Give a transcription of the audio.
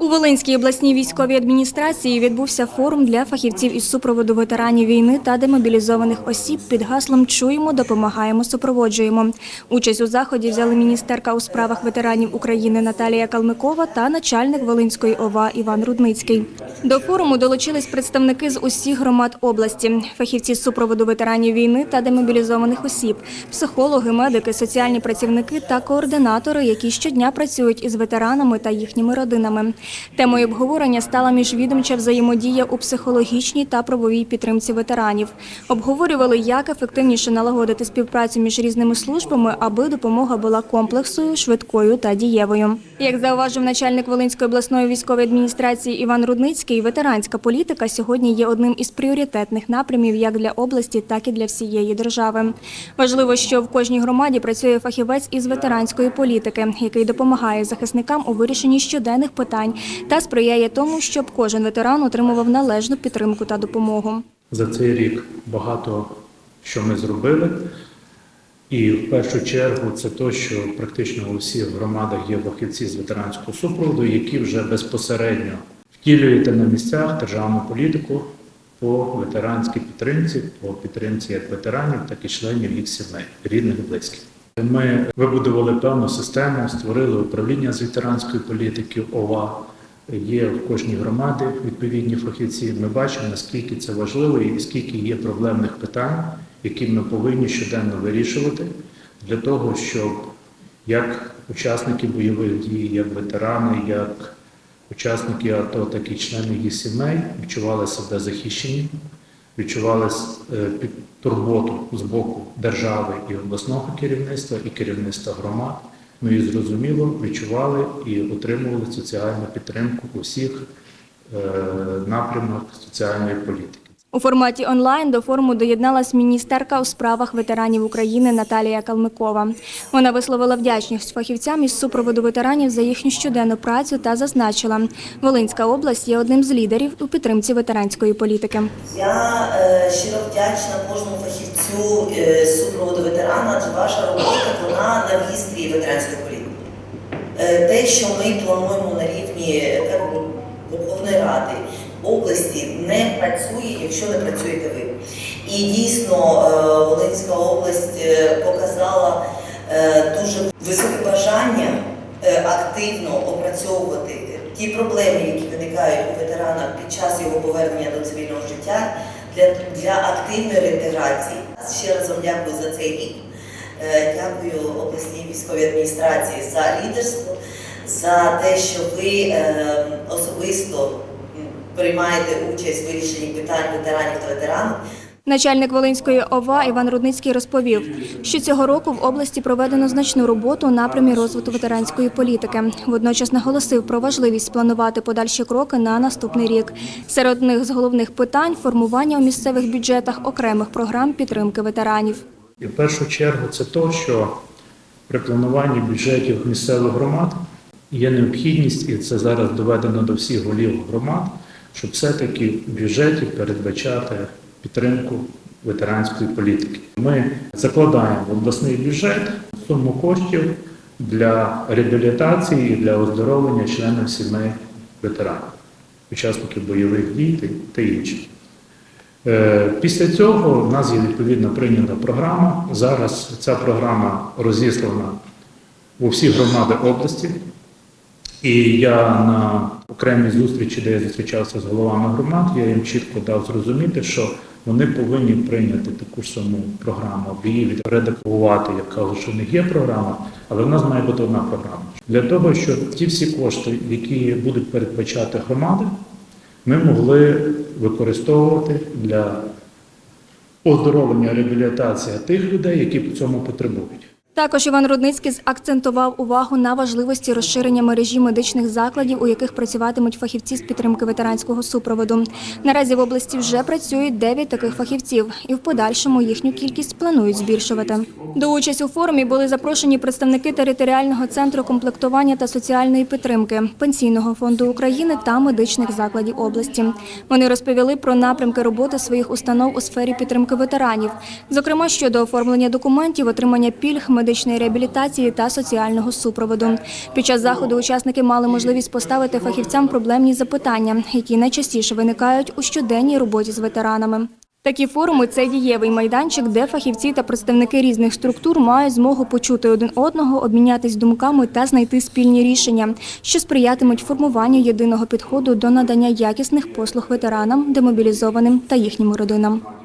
У Волинській обласній військовій адміністрації відбувся форум для фахівців із супроводу ветеранів війни та демобілізованих осіб під гаслом Чуємо, допомагаємо, супроводжуємо. Участь у заході взяли міністерка у справах ветеранів України Наталія Калмикова та начальник Волинської ОВА Іван Рудницький. До форуму долучились представники з усіх громад області, фахівці з супроводу ветеранів війни та демобілізованих осіб, психологи, медики, соціальні працівники та координатори, які щодня працюють із ветеранами та їхніми родинами. Темою обговорення стала міжвідомча взаємодія у психологічній та правовій підтримці ветеранів. Обговорювали, як ефективніше налагодити співпрацю між різними службами, аби допомога була комплексою, швидкою та дієвою. Як зауважив начальник Волинської обласної військової адміністрації Іван Рудницький, ветеранська політика сьогодні є одним із пріоритетних напрямів як для області, так і для всієї держави. Важливо, що в кожній громаді працює фахівець із ветеранської політики, який допомагає захисникам у вирішенні щоденних питань та сприяє тому, щоб кожен ветеран отримував належну підтримку та допомогу. За цей рік багато що ми зробили. І в першу чергу це те, що практично у всіх громадах є фахівці з ветеранського супроводу, які вже безпосередньо втілюють на місцях державну політику по ветеранській підтримці, по підтримці як ветеранів, так і членів їх сімей, рідних і близьких. Ми вибудували певну систему, створили управління з ветеранської політики ОВА. Є в кожній громаді відповідні фахівці. Ми бачимо, наскільки це важливо і скільки є проблемних питань, які ми повинні щоденно вирішувати для того, щоб як учасники бойових дій, як ветерани, як учасники АТО, так і члени їх сімей відчували себе захищені, відчували е, під турботу з боку держави і обласного керівництва, і керівництва громад. Ну і зрозуміло відчували і отримували соціальну підтримку усіх е, соціальної політики. У форматі онлайн до форуму доєдналась міністерка у справах ветеранів України Наталія Калмикова. Вона висловила вдячність фахівцям із супроводу ветеранів за їхню щоденну працю та зазначила, Волинська область є одним з лідерів у підтримці ветеранської політики. Я е, щиро вдячна кожному фахівцю е, супроводу ветерана, адже ваша робота вона на вістрі ветеранської політики. Е, те, що ми плануємо на рівні Верховної Ради, області, не працює, якщо не працюєте ви. І дійсно е, Волинська область е, показала е, дуже високе бажання активно опрацьовувати ті проблеми, які виникають у ветерана під час його повернення до цивільного життя для, для активної реінтеграції. Ще раз вам дякую за цей рік. Дякую обласній військовій адміністрації за лідерство, за те, що ви особисто приймаєте участь в вирішенні питань ветеранів та ветеранів. Начальник Волинської ОВА Іван Рудницький розповів, що цього року в області проведено значну роботу у напрямі розвитку ветеранської політики. Водночас наголосив про важливість спланувати подальші кроки на наступний рік. Серед них з головних питань формування у місцевих бюджетах окремих програм підтримки ветеранів. І в першу чергу це те, що при плануванні бюджетів місцевих громад є необхідність, і це зараз доведено до всіх голів громад, щоб все-таки в бюджеті передбачати підтримку ветеранської політики. Ми закладаємо в обласний бюджет суму коштів для реабілітації і для оздоровлення членів сімей ветеранів, учасників бойових дій та- інших. Е, Після цього в нас є відповідно прийнята програма. Зараз ця програма розіслана у всі громади області. І я на окремій зустрічі, де я зустрічався з головами громад, я їм чітко дав зрозуміти, що вони повинні прийняти таку ж саму програму, або її відредагувати, як кажуть, що в них є програма, але в нас має бути одна програма. Для того, щоб ті всі кошти, які будуть передбачати громади, ми могли використовувати для оздоровлення реабілітації тих людей, які цьому потребують. Також Іван Рудницький акцентував увагу на важливості розширення мережі медичних закладів, у яких працюватимуть фахівці з підтримки ветеранського супроводу. Наразі в області вже працюють 9 таких фахівців, і в подальшому їхню кількість планують збільшувати. До участі у форумі були запрошені представники територіального центру комплектування та соціальної підтримки, Пенсійного фонду України та медичних закладів області. Вони розповіли про напрямки роботи своїх установ у сфері підтримки ветеранів, зокрема щодо оформлення документів, отримання пільг, медичної реабілітації та соціального супроводу. Під час заходу учасники мали можливість поставити фахівцям проблемні запитання, які найчастіше виникають у щоденній роботі з ветеранами. Такі форуми це дієвий майданчик, де фахівці та представники різних структур мають змогу почути один одного, обмінятись думками та знайти спільні рішення, що сприятимуть формуванню єдиного підходу до надання якісних послуг ветеранам, демобілізованим та їхнім родинам.